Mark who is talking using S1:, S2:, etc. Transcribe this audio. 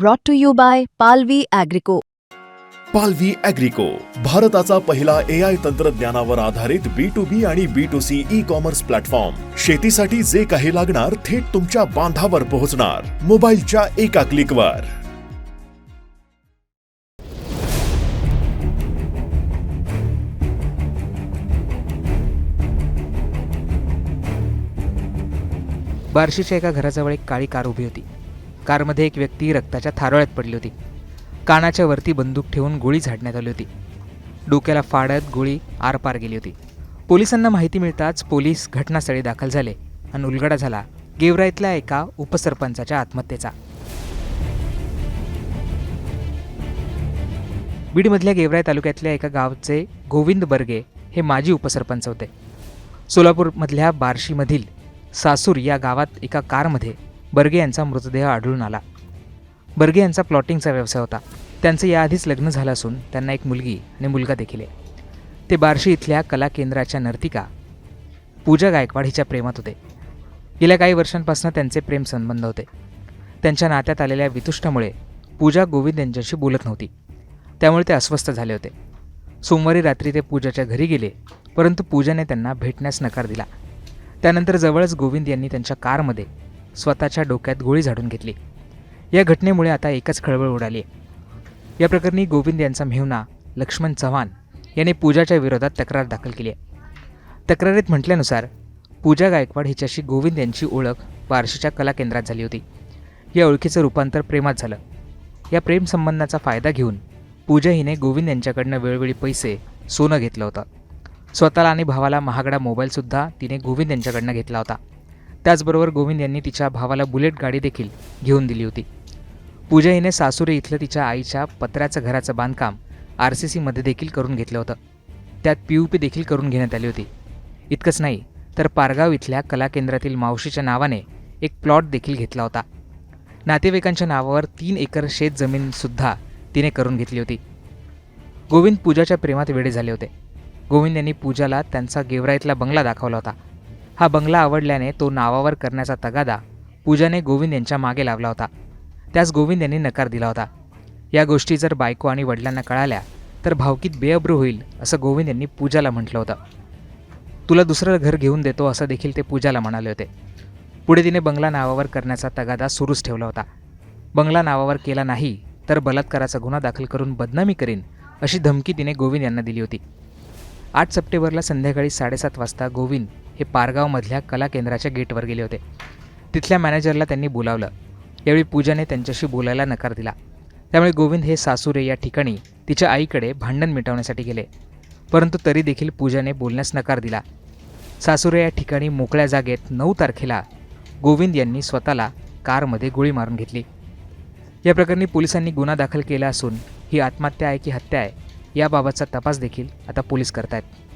S1: brought to you by Palvi Agrico.
S2: पालवी अॅग्रिको भारताचा पहिला ए आय तंत्रज्ञानावर आधारित बी टू बी आणि B two C E commerce platform शेतीसाठी जे काही लागणार थेट तुमच्या बांधावर पोहोचणार. मोबाईलच्या एका क्लिकवर
S3: बार्शीच्या एका घराजवळ एक काळी कार उभी होती. कारमध्ये एक व्यक्ती रक्ताच्या थारोळ्यात पडली होती. कानाच्या वरती बंदूक ठेवून गोळी झाडण्यात आली होती. डोक्याला फाडत गोळी आरपार गेली होती. पोलिसांना माहिती मिळताच पोलीस घटनास्थळी दाखल झाले आणि उलगडा झाला. गेवराईतल्या एका उपसरपंचाच्या आत्महत्येचा. बीडमधल्या गेवराई तालुक्यातल्या एका गावचे गोविंद बर्गे हे माजी उपसरपंच होते. सोलापूरमधल्या बार्शीमधील सासूर या गावात एका कारमध्ये बर्गे यांचा मृतदेह आढळून आला. बर्गे यांचा प्लॉटिंगचा व्यवसाय होता. त्यांचं याआधीच लग्न झालं असून त्यांना एक मुलगी आणि मुलगा देखील आहे. ते बार्शी इथल्या कला केंद्राच्या नर्तिका पूजा गायकवाड हिच्या प्रेमात होते. गेल्या काही वर्षांपासून त्यांचे प्रेम संबंध होते. त्यांच्या नात्यात आलेल्या वितुष्टामुळे पूजा गोविंद यांच्याशी बोलत नव्हती. त्यामुळे ते अस्वस्थ झाले होते. सोमवारी रात्री ते पूजाच्या घरी गेले परंतु पूजाने त्यांना भेटण्यास नकार दिला. त्यानंतर जवळच गोविंद यांनी त्यांच्या कारमध्ये स्वतःच्या डोक्यात गोळी झाडून घेतली. या घटनेमुळे आता एकच खळबळ उडाली. या प्रकरणी गोविंद यांचा मेहुणा लक्ष्मण चव्हाण याने पूजाच्या विरोधात तक्रार दाखल केली आहे. तक्रारीत म्हटल्यानुसार पूजा गायकवाड हिच्याशी गोविंद यांची ओळख बार्शीच्या कला केंद्रात झाली होती. या ओळखीचं रूपांतर प्रेमात झालं. या प्रेमसंबंधाचा फायदा घेऊन पूजा हिने गोविंद यांच्याकडनं वेळोवेळी पैसे सोनं घेतलं होतं. स्वतःला आणि भावाला महागडा मोबाईलसुद्धा तिने गोविंद यांच्याकडनं घेतला होता. त्याचबरोबर गोविंद यांनी तिच्या भावाला बुलेट गाडी देखील घेऊन दिली होती. पूजा हिने सासुरे इथलं तिच्या आईच्या पत्र्याचं घराचं बांधकाम आर सी सीमध्ये देखील करून घेतलं होतं. त्यात पी यू पी देखील करून घेण्यात आली होती. इतकंच नाही तर पारगाव इथल्या कला केंद्रातील मावशीच्या नावाने एक प्लॉट देखील घेतला होता. नातेवाईकांच्या नावावर तीन एकर शेत जमीनसुद्धा तिने करून घेतली होती. गोविंद पूजाच्या प्रेमात वेडे झाले होते. गोविंद यांनी पूजाला त्यांचा गेवराईतला बंगला दाखवला होता. हा बंगला आवडल्याने तो नावावर करण्याचा तगादा पूजाने गोविंद यांच्या मागे लावला होता. त्यास गोविंद यांनी नकार दिला होता. या गोष्टी जर बायको आणि वडिलांना कळाल्या तर भावकीत बेअब्रू होईल असं गोविंद यांनी पूजाला म्हटलं होतं. तुला दुसरं घर घेऊन देतो असं देखील ते पूजाला म्हणाले होते. पुढे तिने बंगला नावावर करण्याचा तगादा सुरूच ठेवला होता. बंगला नावावर केला नाही तर बलात्काराचा गुन्हा दाखल करून बदनामी करीन अशी धमकी तिने गोविंद यांना दिली होती. आठ सप्टेंबरला संध्याकाळी साडेसात वाजता गोविंद हे पारगावमधल्या कला केंद्राच्या गेटवर गेले होते. तिथल्या मॅनेजरला त्यांनी बोलावलं. यावेळी पूजाने त्यांच्याशी बोलायला नकार दिला. त्यामुळे गोविंद हे सासूरे या ठिकाणी तिच्या आईकडे भांडण मिटवण्यासाठी गेले. परंतु तरी देखील पूजाने बोलण्यास नकार दिला. सासूरे या ठिकाणी मोकळ्या जागेत नऊ तारखेला गोविंद यांनी स्वतःला कारमध्ये गोळी मारून घेतली. या प्रकरणी पोलिसांनी गुन्हा दाखल केला असून ही आत्महत्या आहे की हत्या आहे याबाबतचा तपास देखील आता पोलीस करत आहेत